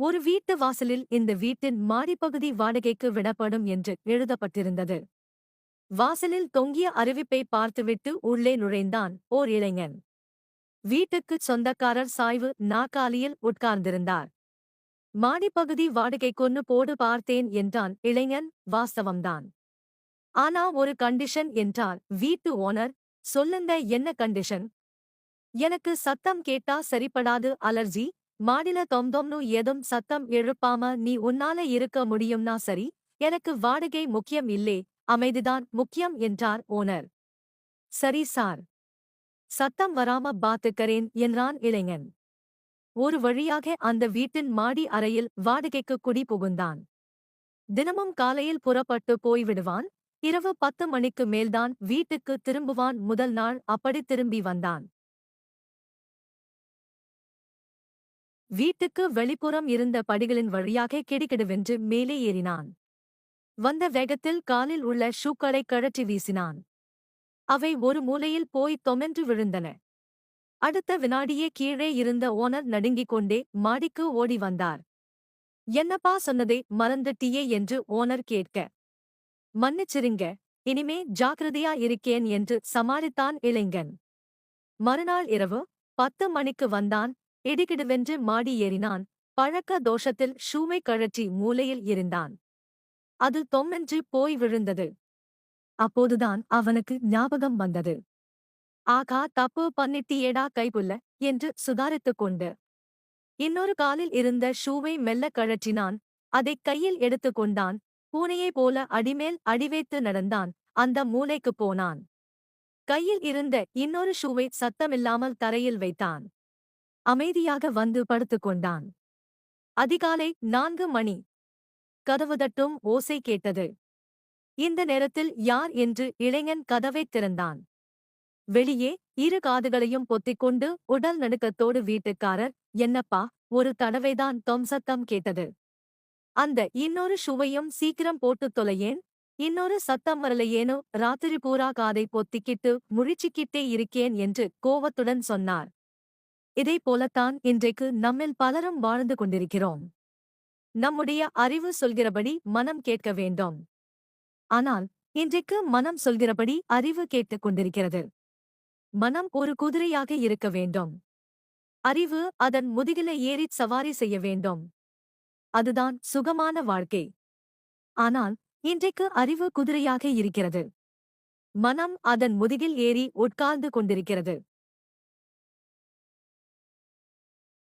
ஒரு வீட்டு வாசலில் இந்த வீட்டின் மாடிப்பகுதி வாடகைக்கு விடப்படும் என்று எழுதப்பட்டிருந்தது. வாசலில் தொங்கிய அறிவிப்பை பார்த்துவிட்டு உள்ளே நுழைந்தான் ஓர் இளைஞன். வீட்டுக்குச் சொந்தக்காரர் சாய்வு நாக்காலியில் உட்கார்ந்திருந்தார். மாடிப்பகுதி வாடகை கொன்னு போடு பார்த்தேன் என்றான் இளைஞன் வாஸ்தவம்தான். ஆனா ஒரு கண்டிஷன் என்றார் வீட்டு ஓனர் சொல்லுங்க என்ன கண்டிஷன்? எனக்கு சத்தம் கேட்டா சரிப்படாது அலர்ஜி மாடில தொம்தொம்னு ஏதும் சத்தம் எழுப்பாம நீ உன்னால இருக்க முடியும்னா சரி எனக்கு வாடகை முக்கியம் இல்லே அமைதிதான் முக்கியம் என்றார் ஓனர். சரி சார். சத்தம் வராம பாத்துக்கறேன் என்றான் இளைஞன். ஒரு வழியாக அந்த வீட்டின் மாடி அறையில் வாடகைக்கு குடி புகுந்தான். தினமும் காலையில் புறப்பட்டு போய்விடுவான் இரவு பத்து மணிக்கு மேல்தான் வீட்டுக்கு திரும்புவான் முதல் நாள் அப்படி திரும்பி வந்தான். வீட்டுக்கு வெளிப்புறம் இருந்த படிகளின் வழியாக கிடுகிடுவென்று மேலே ஏறினான். வந்த வேகத்தில் காலில் உள்ள ஷூக்களை கழற்றி வீசினான். அவை ஒரு மூலையில் போய் தொமென்று விழுந்தன. அடுத்த வினாடியே கீழே இருந்த ஓனர் நடுங்கிக் கொண்டே மாடிக்கு ஓடி வந்தார். என்னப்பா சொன்னதை மறந்துட்டியே? என்று ஓனர் கேட்க. மன்னிச்சிருங்க இனிமே ஜாக்கிரதையா இருக்கேன் என்று சமாளித்தான் இளைஞன். மறுநாள் இரவு பத்து மணிக்கு வந்தான் இடிகிடுவென்று மாடி ஏறினான். பழக்க தோஷத்தில் ஷூவை கழற்றி மூலையில் இருந்தான் அது தொம்மென்று போய் விழுந்தது. அப்போதுதான் அவனுக்கு ஞாபகம் வந்தது. ஆகா தப்பு பண்ணிட்டியேடா கைப்புல்ல என்று சுதாரித்துக் கொண்டு. இன்னொரு காலில் இருந்த ஷூவை மெல்ல கழற்றினான். அதைக் கையில் எடுத்துக் கொண்டான். பூனையைப் போல அடிமேல் அடிவைத்து நடந்தான். அந்த மூலைக்குப் போனான். கையில் இருந்த இன்னொரு ஷூவை சத்தமில்லாமல் தரையில் வைத்தான். அமைதியாக வந்து படுத்துக் கொண்டான். அதிகாலை நான்கு மணி. கதவு தட்டும் ஓசை கேட்டது. இந்த நேரத்தில் யார் என்று இளைஞன் கதவைத் திறந்தான். வெளியே இரு காதுகளையும் பொத்திக்கொண்டு உடல் நடுக்கத்தோடு வீட்டுக்காரர் என்னப்பா ஒரு தடவைதான் தொம் சத்தம் கேட்டது. அந்த இன்னொரு ஷுவையும் சீக்கிரம் போட்டுத் தொலையேன். இன்னொரு சத்தம் வரலையேனோ ராத்திரி பூரா காதை பொத்திக்கிட்டு முழிச்சிக்கிட்டே இருக்கேன் என்று கோவத்துடன் சொன்னார். இதை போலத்தான் இன்றைக்கு நம்மில் பலரும் வாழ்ந்து கொண்டிருக்கிறோம். நம்முடைய அறிவு சொல்கிறபடி மனம் கேட்க வேண்டும். ஆனால் இன்றைக்கு மனம் சொல்கிறபடி அறிவு கேட்டுக் கொண்டிருக்கிறது. மனம் ஒரு குதிரையாக இருக்க வேண்டும். அறிவு அதன் முதுகில ஏறிச் சவாரி செய்ய வேண்டும். அதுதான் சுகமான வாழ்க்கை. ஆனால் இன்றைக்கு அறிவு குதிரையாக இருக்கிறது. மனம் அதன் முதுகில் ஏறி உட்கார்ந்து கொண்டிருக்கிறது.